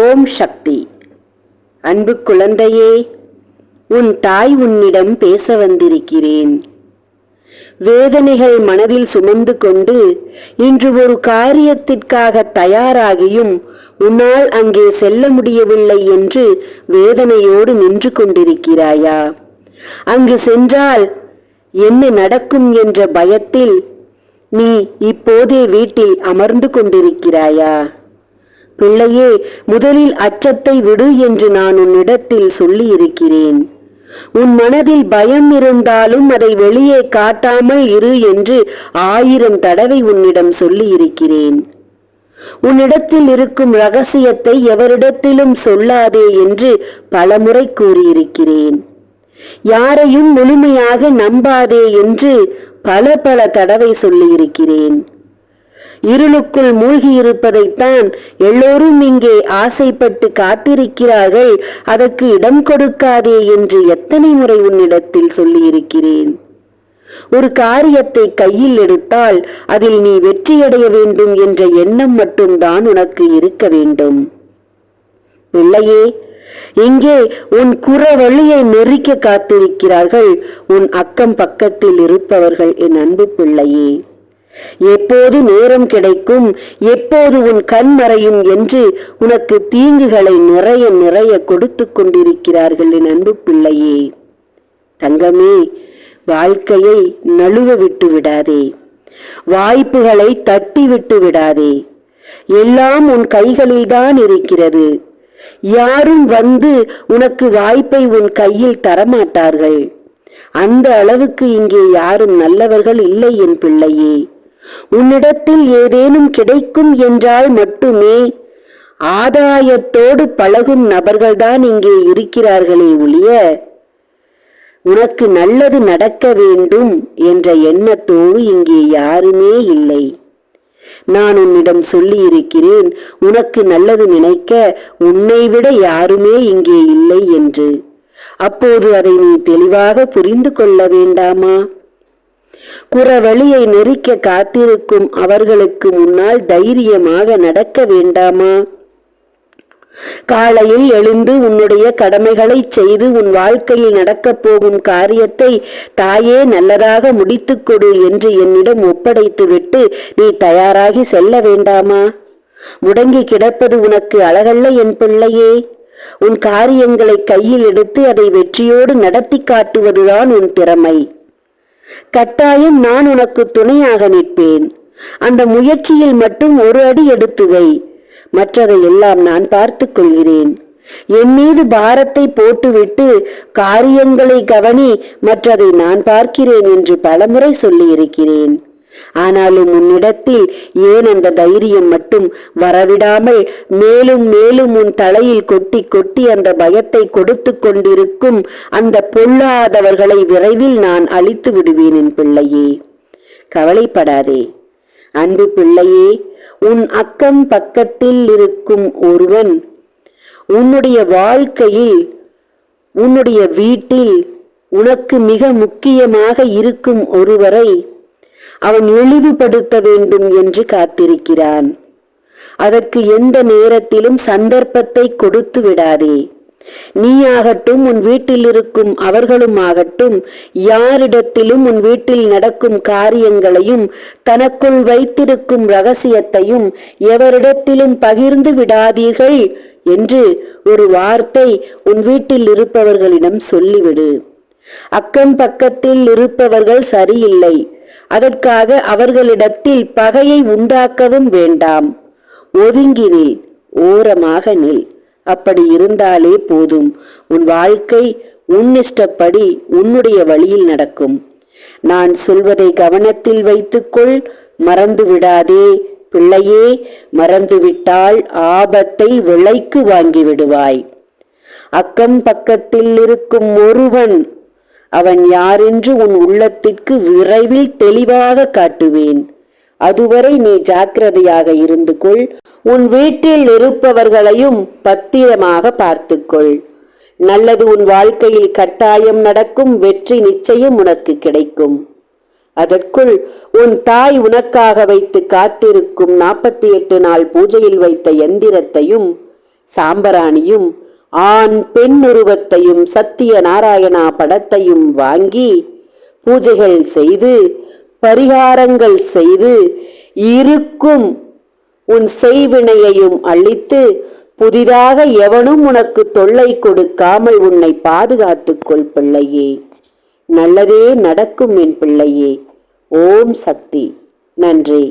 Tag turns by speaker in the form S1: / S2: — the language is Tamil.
S1: ஓம் சக்தி. அன்பு குழந்தையே உன் தாய் உன்னிடம் பேச வந்திருக்கிறேன். வேதனைகள் மனதில் சுமந்து கொண்டு இன்று ஒரு காரியத்திற்காக தயாராகியும் உன்னால் அங்கே செல்ல முடியவில்லை என்று வேதனையோடு நின்று கொண்டிருக்கிறாயா? அங்கு சென்றால் என்ன நடக்கும் என்ற பயத்தில் நீ இப்போதே வீட்டில் அமர்ந்து கொண்டிருக்கிறாயா? பிள்ளையே முதலில் அச்சத்தை விடு என்று நான் உன்னிடத்தில் சொல்லியிருக்கிறேன். உன் மனதில் பயம் இருந்தாலும் அதை வெளியே காட்டாமல் இரு என்று ஆயிரம் தடவை உன்னிடம் சொல்லியிருக்கிறேன். உன்னிடத்தில் இருக்கும் ரகசியத்தை எவரிடத்திலும் சொல்லாதே என்று பலமுறை கூறியிருக்கிறேன். யாரையும் முழுமையாக நம்பாதே என்று பல பல தடவை சொல்லியிருக்கிறேன். இருளுக்குள் மூழ்கியிருப்பதைத்தான் எல்லோரும் இங்கே ஆசைப்பட்டு காத்திருக்கிறார்கள். அதற்கு இடம் கொடுக்காதே என்று எத்தனை முறை உன்னிடத்தில் சொல்லியிருக்கிறேன். ஒரு காரியத்தை கையில் எடுத்தால் அதில் நீ வெற்றியடைய வேண்டும் என்ற எண்ணம் மட்டும்தான் உனக்கு இருக்க வேண்டும். பிள்ளையே இங்கே உன் குறவழியை நெறிக்க காத்திருக்கிறார்கள். உன் அக்கம் பக்கத்தில் இருப்பவர்கள் என் அன்பு பிள்ளையே. எப்போது நேரம் கிடைக்கும் எப்போது உன் கண் மறையும் என்று உனக்கு தீங்குகளை நிறைய நிறைய கொடுத்து கொண்டிருக்கிறார்கள் என் அன்பு பிள்ளையே. தங்கமே வாழ்க்கையை நழுவ விட்டு விடாதே. வாய்ப்புகளை தட்டி விட்டு விடாதே. எல்லாம் உன் கைகளில்தான் இருக்கிறது. யாரும் வந்து உனக்கு வாய்ப்பை உன் கையில் தரமாட்டார்கள். அந்த அளவுக்கு இங்கே யாரும் நல்லவர்கள் இல்லை என் பிள்ளையே. உன்னிடத்தில் ஏதேனும் கிடைக்கும் என்றால் மட்டுமே ஆதாயத்தோடு பழகும் நபர்கள்தான் இங்கே இருக்கிறார்களே ஒழிய உனக்கு நல்லது நடக்க வேண்டும் என்ற எண்ணத்தோடு இங்கே யாருமே இல்லை. நான் உன்னிடம் சொல்லியிருக்கிறேன் உனக்கு நல்லது நினைக்க உன்னை விட யாருமே இங்கே இல்லை என்று. அப்போது அதை நீ தெளிவாக புரிந்து கொள்ள வேண்டாமா? குறவழியை நெருக்க காத்திருக்கும் அவர்களுக்கு முன்னால் தைரியமாக நடக்க வேண்டாமா? காலையில் எழுந்து உன்னுடைய கடமைகளை செய்து உன் வாழ்க்கையில் நடக்கப் போகும் காரியத்தை தாயே நல்லதாக முடித்துக் கொடு என்று என்னிடம் ஒப்படைத்துவிட்டு நீ தயாராகி செல்ல வேண்டாமா? முடங்கி கிடப்பது உனக்கு அழகல்ல என் பிள்ளையே. உன் காரியங்களை கையில் எடுத்து அதை வெற்றியோடு நடத்தி காட்டுவதுதான் உன் திறமை. கட்டாயம் நான் உனக்கு துணையாக நிற்பேன். அந்த முயற்சியில் மட்டும் ஒரு அடி எடுத்து வை. மற்றதை எல்லாம் நான் பார்த்து கொள்கிறேன். என் மீது பாரத்தை போட்டுவிட்டு காரியங்களை கவனி மற்றதை நான் பார்க்கிறேன் என்று பலமுறை சொல்லியிருக்கிறேன். ஆனாலும் உன்னிடத்தில் ஏன் அந்த தைரியம் மட்டும் வரவிடாமல் மேலும் மேலும் உன் தலையில் கொட்டி கொட்டி அந்த பயத்தை கொடுத்து கொண்டிருக்கும் அந்த பொல்லாதவர்களை விரைவில் நான் அழித்து விடுவேன் என் பிள்ளையே. கவலைப்படாதே. அன்பு பிள்ளையே உன் அக்கம் பக்கத்தில் இருக்கும் ஒருவன் உன்னுடைய வாழ்க்கையில் உன்னுடைய வீட்டில் உனக்கு மிக முக்கியமாக இருக்கும் ஒருவரை அவன் இழிவுபடுத்த வேண்டும் என்று காத்திருக்கிறான். அதற்கு எந்த நேரத்திலும் சந்தர்ப்பத்தை கொடுத்து விடாதே. நீயாகட்டும் உன் வீட்டில் இருக்கும் அவர்களும் ஆகட்டும் யாரிடத்திலும் உன் வீட்டில் நடக்கும் காரியங்களையும் தனக்குள் வைத்திருக்கும் ரகசியத்தையும் எவரிடத்திலும் பகிர்ந்து விடாதீர்கள் என்று ஒரு வார்த்தை உன் வீட்டில் இருப்பவர்களிடம் சொல்லிவிடு. அக்கம் பக்கத்தில் இருப்பவர்கள் சரியில்லை. அதற்காக அவர்களிடத்தில் பகையை உண்டாக்கவும் வேண்டாம். ஒதுங்கி நில் ஓரமாக நில். அப்படி இருந்தாலே போதும். உன் வாழ்க்கை உன்னிஷ்டப்படி உன்னுடைய வழியில் நடக்கும். நான் சொல்வதை கவனத்தில் வைத்துக்கொள். மறந்து விடாதே பிள்ளையே மறந்துவிட்டால் ஆபத்தை விலைக்கு வாங்கி விடுவாய் அக்கம் பக்கத்தில் இருக்கும் ஒருவன் அவன் யாரென்று உன் உள்ளத்திற்கு விரைவில் தெளிவாக காட்டுவேன். அதுவரை நீ ஜாக்கிரதையாக இருந்து கொள். உன் வீட்டில் இருப்பவர்களையும் பத்திரமாக பார்த்துக்கொள். நல்லது உன் வாழ்க்கையில் கட்டாயம் நடக்கும் வெற்றி நிச்சயம் உனக்கு கிடைக்கும். அதற்குள் உன் தாய் உனக்காக வைத்து காத்திருக்கும் நாற்பத்தி எட்டு நாள் பூஜையில் வைத்த எந்திரத்தையும் சாம்பராணியும் ஆண் பெண் உருவத்தையும் சத்திய நாராயணா படத்தையும் வாங்கி பூஜைகள் செய்து பரிகாரங்கள் செய்து இருக்கும் உன் செய்வினையையும் அழித்து புதிதாக எவனும் உனக்கு தொல்லை கொடுக்காமல் உன்னை பாதுகாத்துக்கொள் பிள்ளையே. நல்லதே நடக்கும் என் பிள்ளையே. ஓம் சக்தி. நன்றி.